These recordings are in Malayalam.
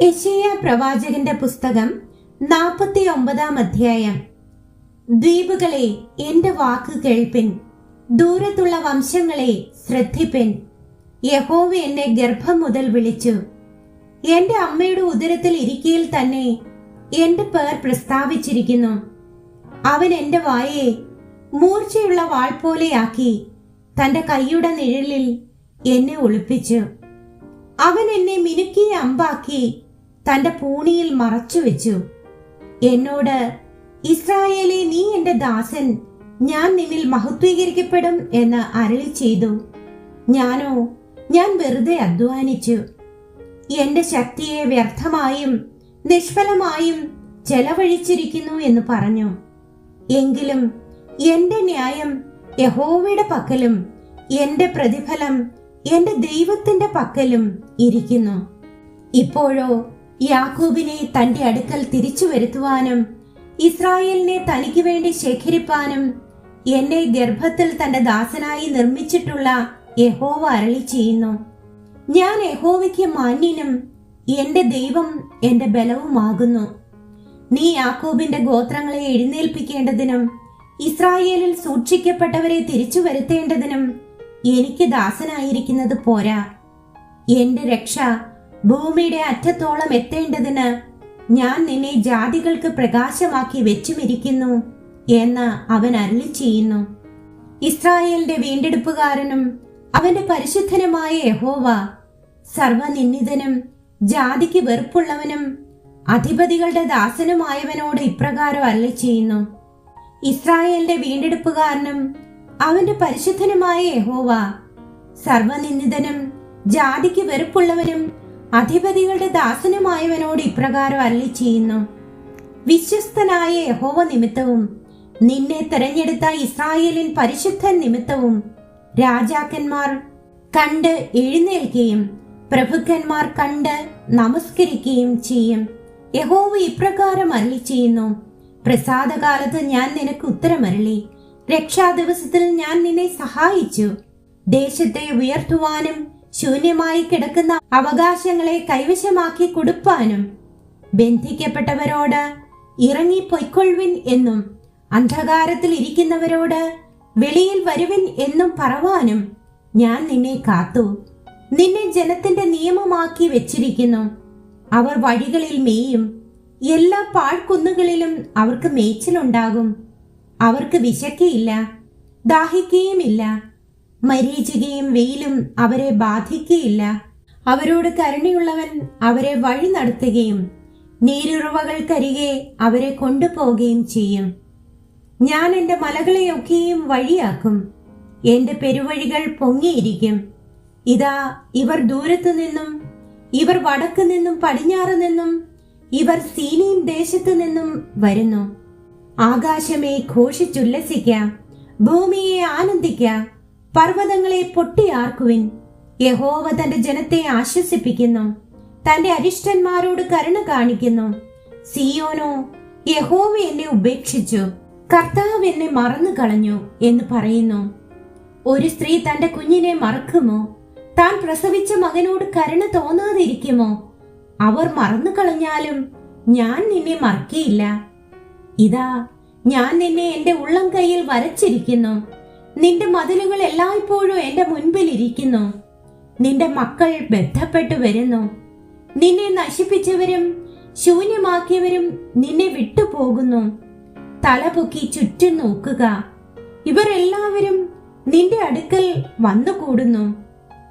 യശയ പ്രവാചകന്റെ പുസ്തകം നാൽപ്പത്തി ഒമ്പതാം അധ്യായം. ദ്വീപുകളെ എന്റെ വാക്ക് കേൾപ്പിൻ ദൂരത്തുള്ള വംശങ്ങളെ ശ്രദ്ധിപ്പിൻ. യഹോവ എന്നെ ഗർഭം മുതൽ വിളിച്ചു. എന്റെ അമ്മയുടെ ഉദരത്തിൽ ഇരിക്കയിൽ തന്നെ എന്റെ പേർ പ്രസ്താവിച്ചിരിക്കുന്നു. അവൻ എന്റെ വായെ മൂർച്ചയുള്ള വാൾ പോലെയാക്കി തന്റെ കൈയുടെ നിഴലിൽ എന്നെ ഒളിപ്പിച്ചു. അവൻ എന്നെ മിനുക്കിയ അമ്പാക്കി തന്റെ പൂണിയിൽ മറച്ചു വെച്ചു. എന്നോട് ഇസ്രായേലെ നീ എന്റെ ദാസൻ. ഞാൻ നിന്നിൽ മഹത്വീകരിക്കപ്പെടും എന്ന് അരളി ചെയ്തു. ഞാനോ ഞാൻ വെറുതെ അധ്വാനിച്ചു. എന്റെ ശക്തിയെ വ്യർത്ഥമായും നിഷ്ഫലമായും ചെലവഴിച്ചിരിക്കുന്നു എന്ന് പറഞ്ഞു. എങ്കിലും എന്റെ ന്യായം യഹോവയുടെ പക്കലും എന്റെ പ്രതിഫലം എന്റെ ദൈവത്തിന്റെ പക്കലും ഇരിക്കുന്നു. ഇപ്പോഴോ യാക്കോബിനെ തന്റെ അടുക്കൽ തിരിച്ചു വരുത്തുവാനും ഇസ്രായേലിനെ തനിക്ക് വേണ്ടി ശേഖരിപ്പാനും എന്നെ ഗർഭത്തിൽ തന്റെ ദാസനായി നിർമ്മിച്ചിട്ടുള്ള യഹോവ അരളി ചെയ്യുന്നു ഞാൻ യഹോവയ്ക്ക് മാന്യനും എന്റെ ദൈവം എന്റെ ബലവുമാകുന്നു. നീ യാക്കോബിന്റെ ഗോത്രങ്ങളെ എഴുന്നേൽപ്പിക്കേണ്ടതിനും ഇസ്രായേലിൽ സൂക്ഷിക്കപ്പെട്ടവരെ തിരിച്ചു വരുത്തേണ്ടതിനും എനിക്ക് ദാസനായിരിക്കുന്നത് പോരാ. എന്റെ രക്ഷ ഭൂമിയുടെ അറ്റത്തോളം എത്തേണ്ടതിന് ഞാൻ നിന്നെ ജാതികൾക്ക് പ്രകാശമാക്കി വെച്ചുമിരിക്കുന്നു എന്ന് അവൻ അരുളി ചെയ്യുന്നു. ഇസ്രായേലിന്റെ വീണ്ടെടുപ്പുകാരനും അവന്റെ പരിശുദ്ധനുമായ യഹോവ സർവനിന്ദിതനും ജാതിക്ക് വെറുപ്പുള്ളവനും അധിപതികളുടെ ദാസനുമായവനോട് ഇപ്രകാരം അരളി ചെയ്യുന്നു. ഇസ്രായേലിന്റെ വീണ്ടെടുപ്പുകാരനും അവന്റെ പരിശുദ്ധനുമായ യഹോവ സർവനിന്ദിതനും ജാതിക്ക് വെറുപ്പുള്ളവനും അധിപതികളുടെ ദാസനുമായവനോട് ഇപ്രകാരം അരളി ചെയ്യുന്നു വിശ്വസ്തനായ യഹോവ നിമിത്തവും നിന്നെ തെരഞ്ഞെടുത്ത ഇസ്രായേലിൻ പരിശുദ്ധൻ നിമിത്തവും രാജാക്കന്മാർ കണ്ട് എഴുന്നേൽക്കുകയും പ്രഭുക്കന്മാർ കണ്ട് നമസ്കരിക്കുകയും ചെയ്യും. യഹോവ ഇപ്രകാരം അരളി ചെയ്യുന്നു പ്രസാദകാലത്ത് ഞാൻ നിനക്ക് ഉത്തരമരളി. രക്ഷാ ദിവസത്തിൽ ഞാൻ നിന്നെ സഹായിച്ചു. ദേശത്തെ ഉയർത്തുവാനും ശൂന്യമായി കിടക്കുന്ന അവകാശങ്ങളെ കൈവശമാക്കി കൊടുപ്പാനും ബന്ധിക്കപ്പെട്ടവരോട് ഇറങ്ങി പൊയ്ക്കൊള്ളുവിൻ എന്നും അന്ധകാരത്തിൽ ഇരിക്കുന്നവരോട് വെളിയിൽ വരുവിൻ എന്നും പറവാനും ഞാൻ നിന്നെ കാത്തു. നിന്നെ ജനത്തിന്റെ നിയമമാക്കി വെച്ചിരിക്കുന്നു. അവർ വഴികളിൽ മേയും. എല്ലാ പാഴ്ക്കുന്നുകളിലും അവർക്ക് മേച്ചിലുണ്ടാകും. അവർക്ക് വിശക്കയില്ല ദാഹിക്കുകയുമില്ല മരീചികയും വെയിലും അവരെ ബാധിക്കുകയില്ല അവരോട് കരുണയുള്ളവൻ അവരെ വഴി നടത്തുകയും നീരുറവകൾക്കരികെ അവരെ കൊണ്ടുപോവുകയും ചെയ്യും. ഞാൻ എന്റെ മലകളെയൊക്കെയും വഴിയാക്കും എന്റെ പെരുവഴികൾ പൊങ്ങിയിരിക്കും. ഇതാ ഇവർ ദൂരത്തു നിന്നും ഇവർ വടക്കു നിന്നും പടിഞ്ഞാറ് നിന്നും ഇവർ സീനിയും ദേശത്തു നിന്നും വരുന്നു. ആകാശമേ ഘോഷിച്ചുല്ലസിക്ക ഭൂമിയെ ആനന്ദിക്ക പർവതങ്ങളെ പൊട്ടിയാർക്കുവിൻ. യഹോവ തന്റെ ജനത്തെ ആശ്വസിപ്പിക്കുന്നു തന്റെ അരിഷ്ടന്മാരോട് കരുണ കാണിക്കുന്നു. സിയോനോ യഹോവ എന്നെ ഉപേക്ഷിച്ചു കർത്താവ് എന്നെ മറന്നു കളഞ്ഞു എന്ന് പറയുന്നു. ഒരു സ്ത്രീ തന്റെ കുഞ്ഞിനെ മറക്കുമോ? താൻ പ്രസവിച്ച മകനോട് കരുണ തോന്നാതിരിക്കുമോ? അവർ മറന്നു കളഞ്ഞാലും ഞാൻ നിന്നെ മറക്കിയില്ല. ഇതാ ഞാൻ നിന്നെ എന്റെ ഉള്ളം കൈയിൽ വരച്ചിരിക്കുന്നു. നിന്റെ മതിലുകൾ എല്ലായ്പ്പോഴും എന്റെ മുൻപിൽ ഇരിക്കുന്നു നിന്റെ മക്കൾ ബന്ധപ്പെട്ടു വരുന്നു. നിന്നെ നശിപ്പിച്ചവരും ശൂന്യമാക്കിയവരും നിന്നെ വിട്ടുപോകുന്നു. തലപൊക്കി ചുറ്റും നോക്കുക. ഇവർ എല്ലാവരും നിന്റെ അടുക്കൽ വന്നുകൂടുന്നു.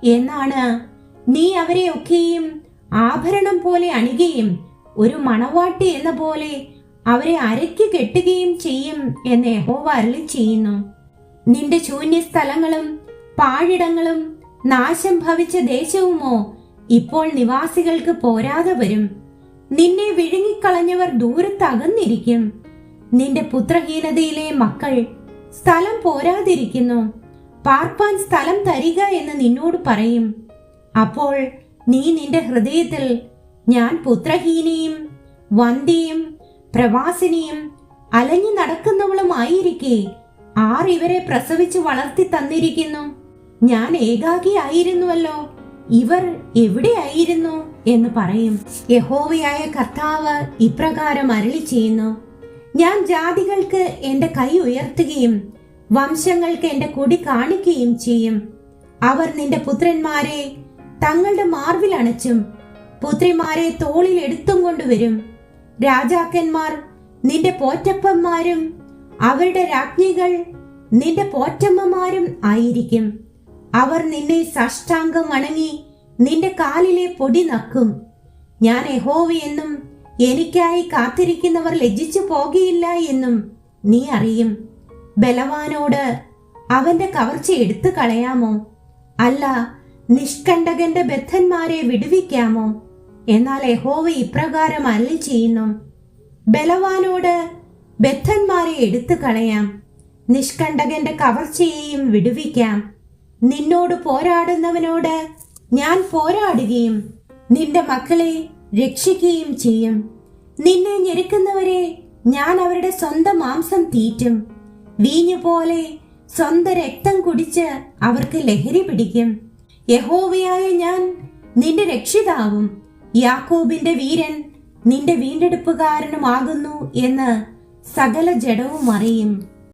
എന്നാണ് നീ അവരെ ഒക്കെയും ആഭരണം പോലെ അണികയും ഒരു മണവാട്ടി എന്ന പോലെ അവരെ അരയ്ക്ക് കെട്ടുകയും ചെയ്യും എന്ന് യഹോവ അരളി ചെയ്യുന്നു നിന്റെ ശൂന്യ സ്ഥലങ്ങളും പാഴിടങ്ങളും നാശം ഭവിച്ച ദേശവുമോ ഇപ്പോൾ നിവാസികൾക്ക് പോരാതെ വരും. നിന്നെ വിഴുങ്ങിക്കളഞ്ഞവർ ദൂരത്തകന്നിരിക്കും. നിന്റെ പുത്രഹീനതയിലെ മക്കൾ സ്ഥലം പോരാതിരിക്കുന്നു. പാർപ്പാൻ സ്ഥലം തരിക എന്ന് നിന്നോട് പറയും. അപ്പോൾ നീ നിന്റെ ഹൃദയത്തിൽ ഞാൻ പുത്രഹീനയും വന്ധ്യയും പ്രവാസിനിയും അലഞ്ഞു നടക്കുന്നവളുമായിരിക്കെ ആർ ഇവരെ പ്രസവിച്ച് വളർത്തി തന്നിരിക്കുന്നു. ഞാൻ ഏകാഗിയായിരുന്നുവല്ലോ. ഇവർ എവിടെയായിരുന്നു എന്ന് പറയും. യഹോവയായ കർത്താവ് ഇപ്രകാരം അരളി ചെയ്യുന്നു ഞാൻ ജാതികൾക്ക് എന്റെ കൈ ഉയർത്തുകയും വംശങ്ങൾക്ക് എന്റെ കൊടി കാണിക്കുകയും ചെയ്യും. അവർ നിന്റെ പുത്രന്മാരെ തങ്ങളുടെ മാർവിൽ അണച്ചും പുത്രിമാരെ തോളിൽ എടുത്തും കൊണ്ടുവരും. രാജാക്കന്മാർ നിന്റെ പോറ്റപ്പന്മാരും അവരുടെ രാജ്ഞികൾ നിന്റെ പോറ്റമ്മമാരും ആയിരിക്കും. അവർ നിന്നെ സാഷ്ടാംഗം വണങ്ങി നിന്റെ കാലിലെ പൊടി നക്കും. ഞാൻ യഹോവയെന്നും എനിക്കായി കാത്തിരിക്കുന്നവർ ലജ്ജിച്ചു പോകയില്ല എന്നും നീ അറിയും. ബലവാനോട് അവന്റെ കവർച്ച എടുത്തു കളയാമോ? അല്ല നിഷ്കണ്ടകന്റെ ബദ്ധന്മാരെ വിടുവിക്കാമോ? എന്നാൽ യഹോവ ഇപ്രകാരം അല്ലി ചെയ്യുന്നു ബലവാനോട് ബദ്ധന്മാരെ എടുത്തു കളയാം. നിഷ്കണ്ടകന്റെ കവർച്ചയെയും വിടുവിക്കാം. നിന്നോട് പോരാടുന്നവനോട് ഞാൻ പോരാടുകയും നിന്റെ മക്കളെ രക്ഷിക്കുകയും ചെയ്യും. നിന്നെ ഞെരുക്കുന്നവരെ ഞാൻ അവരുടെ സ്വന്തം മാംസം തീറ്റും. വീഞ്ഞു പോലെ സ്വന്തം രക്തം കുടിച്ച് അവർക്ക് ലഹരി പിടിക്കും. യഹോവയായ ഞാൻ നിന്റെ രക്ഷിതാവും. യാക്കോബിന്റെ വീരൻ നിന്റെ വീണ്ടെടുപ്പുകാരനുമാകുന്നു എന്ന് സകല ജഡവും അറിയും.